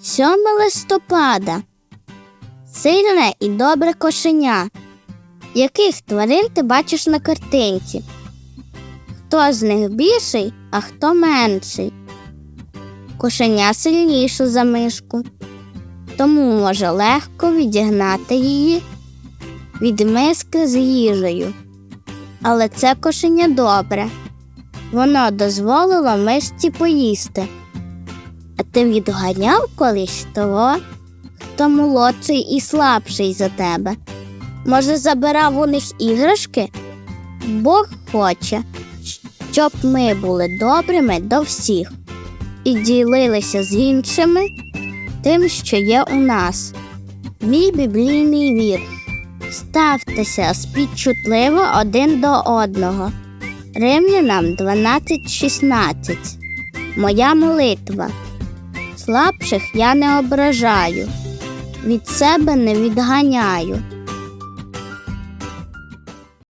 7 листопада. Сильне і добре кошеня. Яких тварин ти бачиш на картинці? Хто з них більший, а хто менший? Кошеня сильніше за мишку, тому може легко відігнати її від миски з їжею. Але це кошеня добре. Воно дозволило мишці поїсти. Ти відганяв колись того, хто молодший і слабший за тебе. Може, забирав у них іграшки? Бог хоче, щоб ми були добрими до всіх і ділилися з іншими тим, що є у нас. Мій біблійний вірш. Ставтеся співчутливо один до одного. Римлянам 12.16. Моя молитва. Слабших я не ображаю, від себе не відганяю.